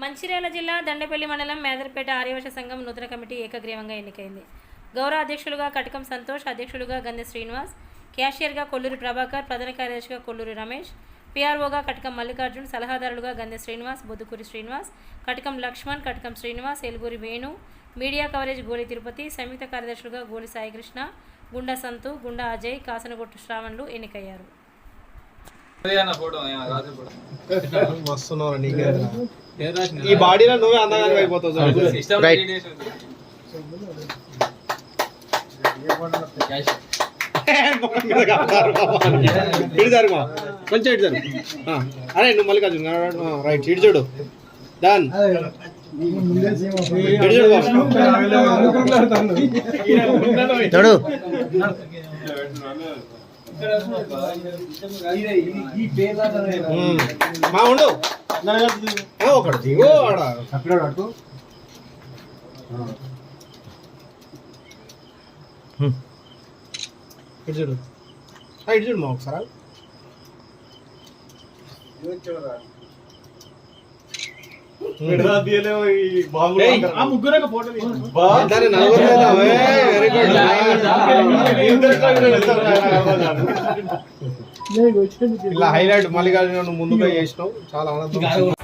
మంచిర్యాల జిల్లా దండపల్లి మండలం మేదర్పేట ఆర్యవశ సంఘం నూతన కమిటీ ఏకగ్రీవంగా ఎన్నికైంది. గౌరవ అధ్యక్షులుగా కటకం సంతోష్ అధ్యక్షులుగా గంధె శ్రీనివాస్ క్యాషియర్గా కొల్లూరి ప్రభాకర్ ప్రధాన కార్యదర్శిగా కొల్లూరి రమేష్ పిఆర్ఓగా కటకం మల్లికార్జున్ సలహాదారులుగా గంధె శ్రీనివాస్ బొద్దుకూరి శ్రీనివాస్ కటకం లక్ష్మణ్ కటకం శ్రీనివాస్ ఎలుగురి వేణు మీడియా కవరేజ్ గోలి తిరుపతి సంయుక్త కార్యదర్శులుగా గోలి సాయికృష్ణ గుండా సంతు గుండా అజయ్ కాసనగొట్టు శ్రావణ్లు ఎన్నికయ్యారు. వస్తున్నావు నీకే. ఈ బాడీలో నువ్వే అందంగా అయిపోతావు మా. కొంచెం అరే నువ్వు మళ్ళీ కాదు రైట్ ఇటు చూడు. డన్ ఇటు చూడు. మా ఉండు ఏ, ఒకటి దిగు ఆడ ఇటు చూడు ఆ, ఇటు చూడు మా ఒకసారి ఇలా హైలైట్ మల్లికార్జున ముందుగా చేసినావు. చాలా ఆనందం.